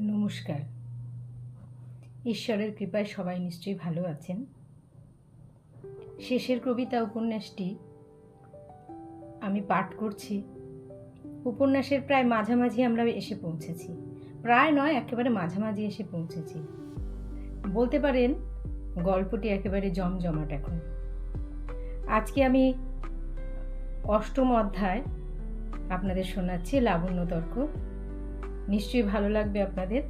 নমস্কার। ঈশ্বরের কৃপায় সবাই নিশ্চয়ই ভালো আছেন। শেষের কবিতা উপন্যাসটি আমি পাঠ করছি। উপন্যাসের প্রায় মাঝামাঝি আমরা এসে পৌঁছেছি। প্রায় নয়, একেবারে মাঝামাঝি এসে পৌঁছেছি। বলতে পারেন, গল্পটি একেবারে জমজমাট এখন। আজকে আমি অষ্টম অধ্যায় আপনাদের শোনাচ্ছি লাবণ্য তর্ক। নিশ্চয়ই ভালো লাগবে আপনাদের।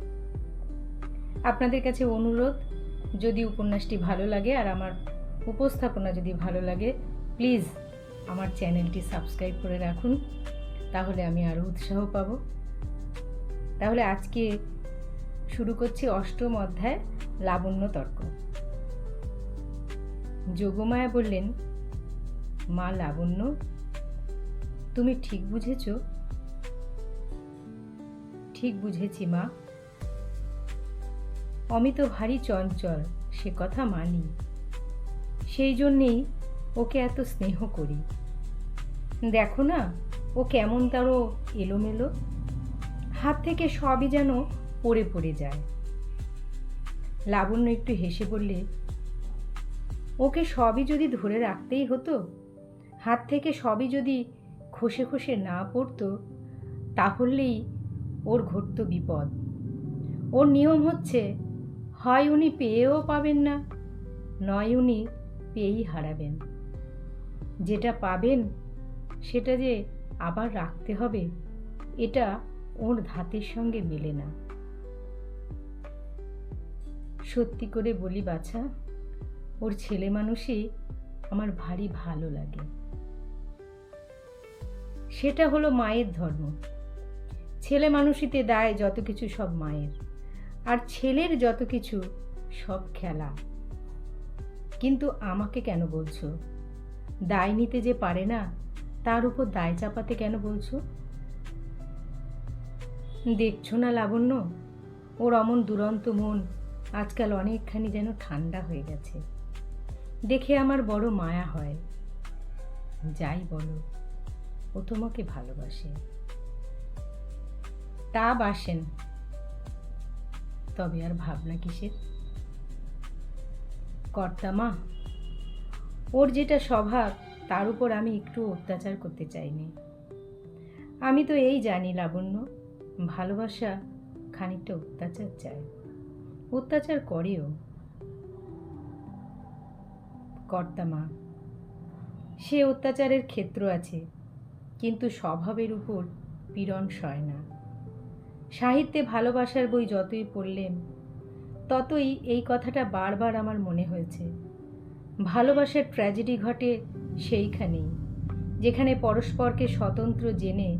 আপনাদের কাছে অনুরোধ, যদি উপন্যাসটি ভালো লাগে আর আমার উপস্থাপনা যদি ভালো লাগে প্লিজ আমার চ্যানেলটি সাবস্ক্রাইব করে রাখুন, তাহলে আমি আরও উৎসাহ পাব। তাহলে আজকে শুরু করছি অষ্টম অধ্যায়, লাবণ্য তর্ক। যোগমায়া বললেন, মা লাবণ্য, তুমি ঠিক বুঝেছ ঠিক বুঝেছি, মা। অমিত ভারী চঞ্চল, সে কথা মানি। সেই জন্যেই ওকে এত স্নেহ করি। দেখো না, ও কেমন তারও এলোমেলো। হাত থেকে সবই যেন পড়ে পড়ে যায়। লাবণ্য একটু হেসে বললে, ওকে সবই যদি ধরে রাখতেই হতো, হাত থেকে সবই যদি খসে খসে না পড়তো, তাহলেই ওর ঘটত বিপদ। ওর নিয়ম হচ্ছে, হয় উনি পেয়েও পাবেন না, নয় উনি পেয়েই হারাবেন। যেটা পাবেন, সেটা যে আবার রাখতে হবে, এটা ওর ধাতের সঙ্গে মেলে না। সত্যি করে বলি বাছা, ওর ছেলে মানুষই আমার ভারী ভালো লাগে। সেটা হলো মায়ের ধর্ম। ছেলে মানুষিতে দায় যত কিছু সব মায়ের। আর ছেলের যত কিছু সব খেলা। কিন্তু আমাকে কেন বলছো? দায় নিতে যে পারে না, তার উপর দায় চাপাতে কেন বলছো? দেখছ না লাবণ্য, ওর অমন দুরন্ত মন আজকাল অনেকখানি যেন ঠান্ডা হয়ে গেছে। দেখে আমার বড় মায়া হয়। যাই বলো, ও তোমাকে ভালোবাসে। তা বাসেন তবে আর ভাবনা কিসের? কর্তামা ওর যেটা স্বভাব, তার উপর আমি একটু অত্যাচার করতে চাইনি। আমি তো এই জানি, লাবণ্য, ভালোবাসা খানিকটা অত্যাচার চায়। অত্যাচার করেও। কর্তামা সে অত্যাচারের ক্ষেত্র আছে, কিন্তু স্বভাবের উপর পীড়ন সয় না। সাহিত্যে ভালোবাসার বই যতই পড়লেন, ততই এই কথাটা বারবার আমার মনে হয়েছে। ভালোবাসার ট্র্যাজেডি ঘটে সেইখানেই, যেখানে পরস্পরকে স্বতন্ত্র জেনে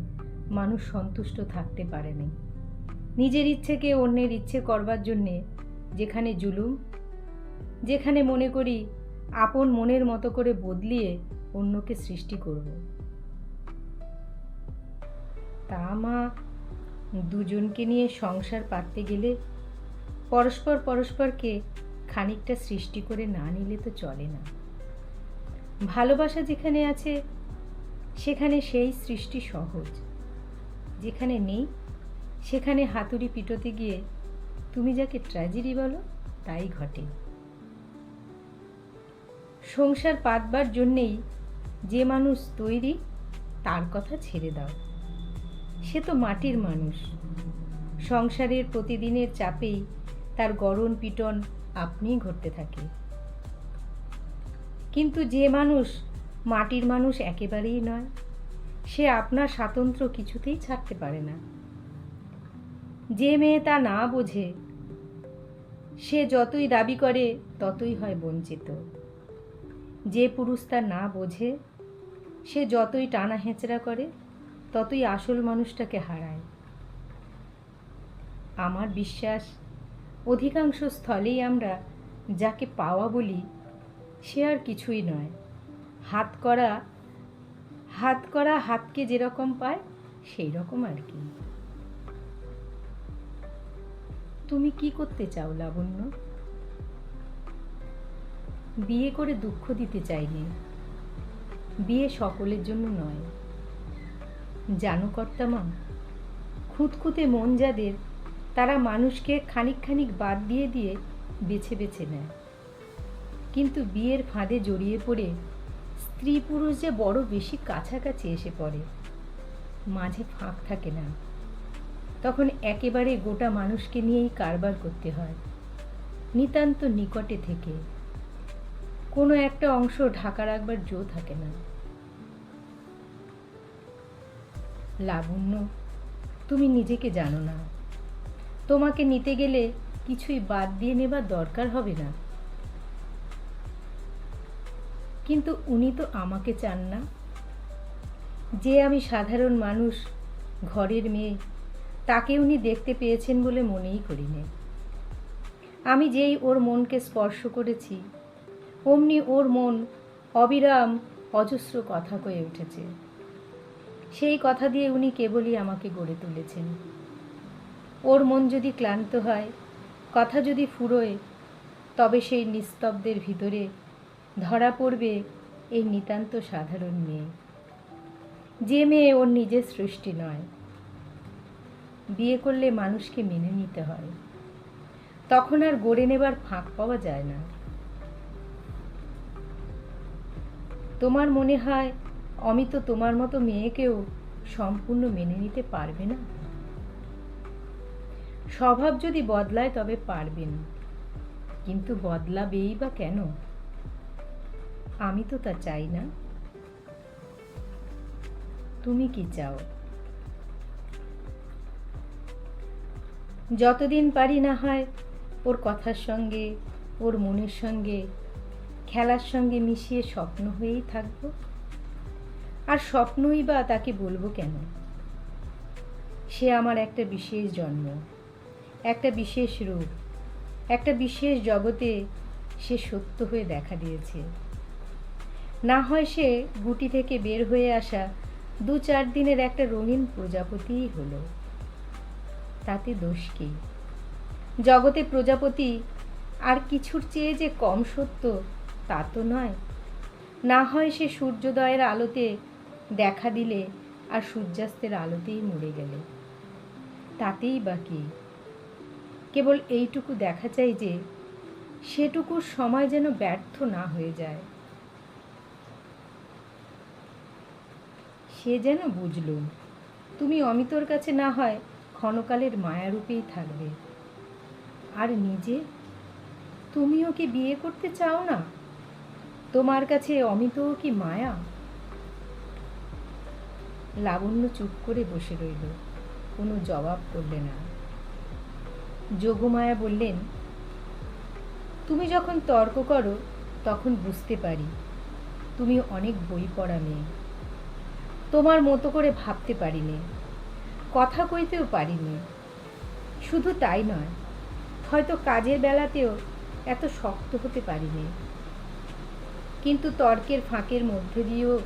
মানুষ সন্তুষ্ট থাকতে পারেনি নিজের ইচ্ছেকে অন্যের ইচ্ছে করবার জন্যে যেখানে জুলুম, যেখানে মনে করি আপন মনের মতো করে বদলিয়ে অন্যকে সৃষ্টি করব। তা মা দুজনকে নিয়ে সংসার পাততে গেলে পরস্পর পরস্পরকে খানিকটা সৃষ্টি করে না নিলে তো চলে না। ভালোবাসা যেখানে আছে, সেখানে সেই সৃষ্টি সহজ। যেখানে নেই, সেখানে হাতুড়ি পিটোতে গিয়ে তুমি যাকে ট্র্যাজেডি বলো, তাই ঘটে। সংসার পাতবার জন্যেই যে মানুষ তৈরি, তার কথা ছেড়ে দাও। সে তো মাটির মানুষ। সংসারের প্রতিদিনের চাপেই তার গরম পিটন আপনিই ঘটতে থাকে। কিন্তু যে মানুষ মাটির মানুষ একেবারেই নয়, সে আপনার স্বাতন্ত্র কিছুতেই ছাড়তে পারে না। যে মেয়ে তা না বোঝে, সে যতই দাবি করে ততই হয় বঞ্চিত। যে পুরুষ তা না বোঝে, সে যতই টানা হেঁচড়া করে ততই আসল মানুষটাকে হারায়। আমার বিশ্বাস, অধিকাংশ স্থলেই আমরা যাকে পাওয়া বলি, সে আর কিছুই নয়। হাত করা হাত করা হাতকে যেরকম পায় সেই রকম আর কি। তুমি কি করতে চাও, লাবণ্য? বিয়ে করে দুঃখ দিতে চাইনি বিয়ে সকলের জন্য নয়। জানো কর্তামা খুঁতখুঁতে মন যাদের, তারা মানুষকে খানিক খানিক বাদ দিয়ে দিয়ে বেছে বেছে নেয়। কিন্তু বিয়ের ফাঁদে জড়িয়ে পড়ে স্ত্রী পুরুষ যে বড় বেশি কাছাকাছি এসে পড়ে, মাঝে ফাঁক থাকে না। তখন একেবারে গোটা মানুষকে নিয়েই কারবার করতে হয়। নিতান্ত নিকটে থেকে। কোনো একটা অংশ ঢাকা রাখবার জো থাকে না। লাবণ্য তুমি নিজেকে জানো না। তোমাকে নিতে গেলে কিছুই বাদ দিয়ে নেবার দরকার হবে না। কিন্তু উনি তো আমাকে চান না। যে আমি সাধারণ মানুষ, ঘরের মেয়ে, তাকে উনি দেখতে পেয়েছেন বলে মনেই করিনি। আমি যেই ওর মনকে স্পর্শ করেছি, অমনি ওর মন অবিরাম অজস্র কথা কয়ে উঠেছে। সেই কথা দিয়ে উনি কেবলই আমাকে গড়ে তুলেছেন। ওর মন যদি ক্লান্ত হয়, কথা যদি ফুরোয়, তবে সেই নিস্তব্ধের ভিতরে ধরা পড়বে এই নিতান্ত সাধারণ মেয়ে। যে মেয়ে ওর নিজের সৃষ্টি নয়। বিয়ে করলে মানুষকে মেনে নিতে হয়। তখন আর গড়ে নেবার ফাঁক পাওয়া যায় না। তোমার মনে হয় অমিত তোমার মতো মেয়েকেও সম্পূর্ণ মেনে নিতে পারবে না। স্বভাব যদি বদলায় তবে পারবেন কিন্তু বদলাবেই বা কেন? আমি তো তা চাই না। তুমি কি চাও? যতদিন পারি না হয় ওর কথার সঙ্গে, ওর মনের সঙ্গে, খেলার সঙ্গে মিশিয়ে স্বপ্ন হয়েই থাকব। আর স্বপ্নই বা তাকে বলব কেন? সে আমার একটা বিশেষ জন্ম, একটা বিশেষ রূপ, একটা বিশেষ জগতে সে সত্য হয়ে দেখা দিয়েছে। না হয় সে গুটি থেকে বের হয়ে আসা দু চার দিনের একটা রঙিন প্রজাপতিই হলো। তাতে দোষ কি? জগতে প্রজাপতি আর কিছুর চেয়ে যে কম সত্য তা তো নয়। না হয় সে সূর্যোদয়ের আলোতে দেখা দিলে আর সূর্যাস্তের আলোতেই মরে গেলে। তাতেই বা কি? কেবল এইটুকু দেখা চাই যে, সেটুকুর সময় যেন ব্যর্থ না হয়ে যায়। সে যেন বুঝল, তুমি অমিতর কাছে না হয় ক্ষণকালের মায়ারূপেই থাকবে। আর নিজে? তুমিও কি বিয়ে করতে চাও না? তোমার কাছে অমিতও কি মায়া? লাবণ্য চুপ করে বসে রইল। কোনো জবাব করলে না। যোগমায়া বললেন, তুমি যখন তর্ক করো, তখন বুঝতে পারি। তুমি অনেক বই পড়া মেয়ে। তোমার মতো করে ভাবতে পারিনি। কথা কইতেও পারিনি। শুধু তাই নয়, হয়তো কাজের বেলাতেও এত শক্ত হতে পারিনি। কিন্তু তর্কের ফাঁকের মধ্যে দিয়েও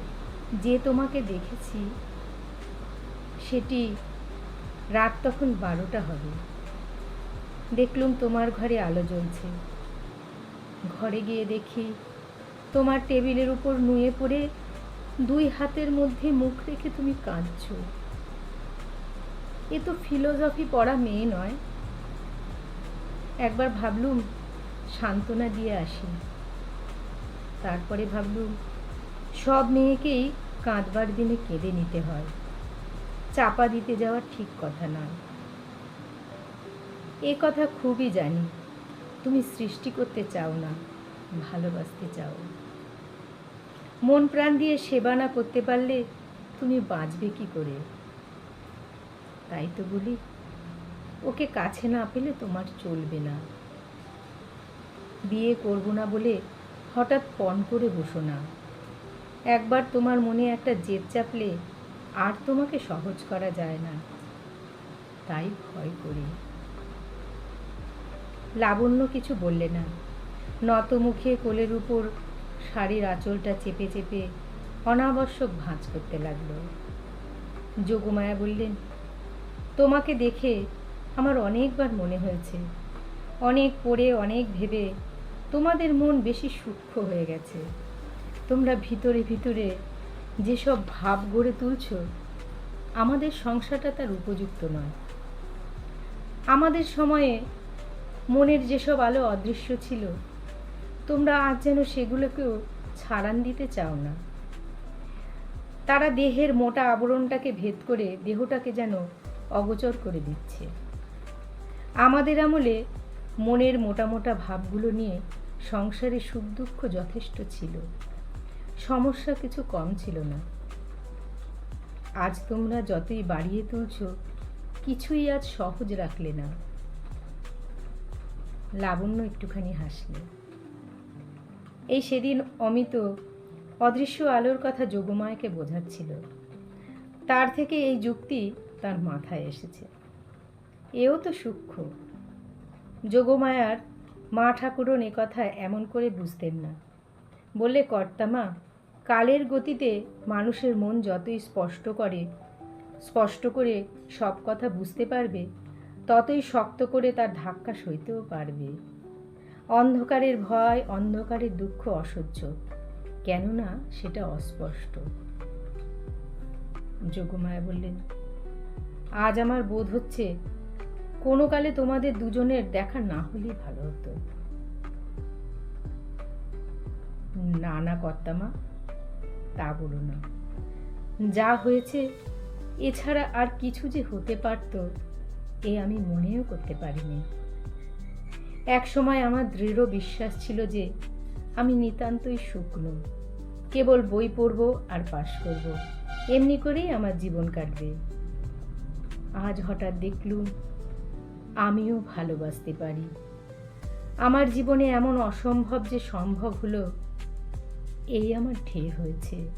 যে তোমাকে দেখেছি সেটি রাত তখন বারোটা হবে। দেখলুম তোমার ঘরে আলো জ্বলছে। ঘরে গিয়ে দেখি তোমার টেবিলের উপর নুয়ে পড়ে দুই হাতের মধ্যে মুখ রেখে তুমি কাঁদছ। এ তো ফিলোসফি পড়া মেয়ে নয়। একবার ভাবলুম সান্ত্বনা দিয়ে আসি। তারপরে ভাবলুম, সব মেয়েকেই কাঁদবার দিনে কেঁদে নিতে হয়। চাপা দিতে যাওয়া ঠিক কথা নয়। এ কথা খুবই জানি। তুমি সৃষ্টি করতে চাও না, ভালোবাসতে চাও। মন প্রাণ দিয়ে সেবা না করতে পারলে তুমি বাঁচবে কি করে? তাই তো বলি, ওকে কাছে না পেলে তোমার চলবে না। বিয়ে করব না বলে হঠাৎ পণ করে বসো না। একবার তোমার মনে একটা জেদ চাপলে আর তোমাকে সহজ করা যায় না। তাই ভয় করি। লাবণ্য কিছু বললে না। নত মুখে কোলের উপর শাড়ির আঁচলটা চেপে চেপে অনাবশ্যক ভাঁজ করতে লাগল। যোগমায়া বললেন, তোমাকে দেখে আমার অনেকবার মনে হয়েছে। অনেক পড়ে, অনেক ভেবে তোমাদের মন বেশি সূক্ষ্ম হয়ে গেছে। তোমরা ভিতরে ভিতরে যেসব ভাব গড়ে তুলছ, আমাদের সংসারটা তার উপযুক্ত নয়। আমাদের সময়ে মনের যেসব আলো অদৃশ্য ছিল, তোমরা আজ যেন সেগুলোকেও ছাড়ান দিতে চাও না। তারা দেহের মোটা আবরণটাকে ভেদ করে দেহটাকে যেন অগোচর করে দিচ্ছে। আমাদের আমলে মনের মোটা মোটা ভাবগুলো নিয়ে সংসারে সুখ দুঃখ যথেষ্ট ছিল। সমস্যা কিছু কম ছিল না। আজ তোমরা যতই বাড়িয়ে তুলছ, কিছুই আজ সহজ রাখলে না। লাবণ্য একটুখানি হাসলে। এই সেদিন অমিত অদৃশ্য আলোর কথা যোগমায়াকে বোঝাচ্ছিল। তার থেকে এই যুক্তি তার মাথায় এসেছে। এও তো সূক্ষ্ম। যোগমায়ার মা ঠাকুরন কথা এমন করে বুঝতেন না। বললে কর্তামা কালের গতিতে মানুষের মন যতই স্পষ্ট করে স্পষ্ট করে সব কথা বুঝতে পারবে, ততই শক্ত করে তার ধাক্কা সইতেও পারবে। অন্ধকারের ভয়, অন্ধকারের দুঃখ অসহ্য, কেননা সেটা অস্পষ্ট। যোগমায়া বললেন, আজ আমার বোধ হচ্ছে, কোনো কালে তোমাদের দুজনের দেখা না হলেই ভালো হতো। না না কর্তামা তা বলো না। যা হয়েছে, এছাড়া আর কিছু যে হতে পারত, এ আমি মনেও করতে পারিনি। এক সময় আমার দৃঢ় বিশ্বাস ছিল যে, আমি নিতান্তই শুকনো। কেবল বই পড়ব আর পাশ করব। এমনি করেই আমার জীবন কাটবে। আজ হঠাৎ দেখলুম, আমিও ভালোবাসতে পারি। আমার জীবনে এমন অসম্ভব যে সম্ভব হলো এই আমার ঢের হয়েছে।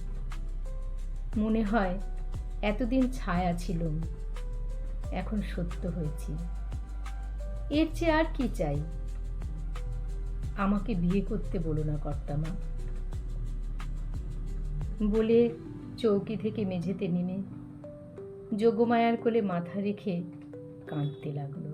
মনে হয় এতদিন ছায়া ছিলুম এখন সত্য হয়েছি। এর চেয়ে আর কি চাই? আমাকে বিয়ে করতে বলো না কর্তামা বলে চৌকি থেকে মেঝেতে নেমে যোগমায়ার কোলে মাথা রেখে কাঁদতে লাগল।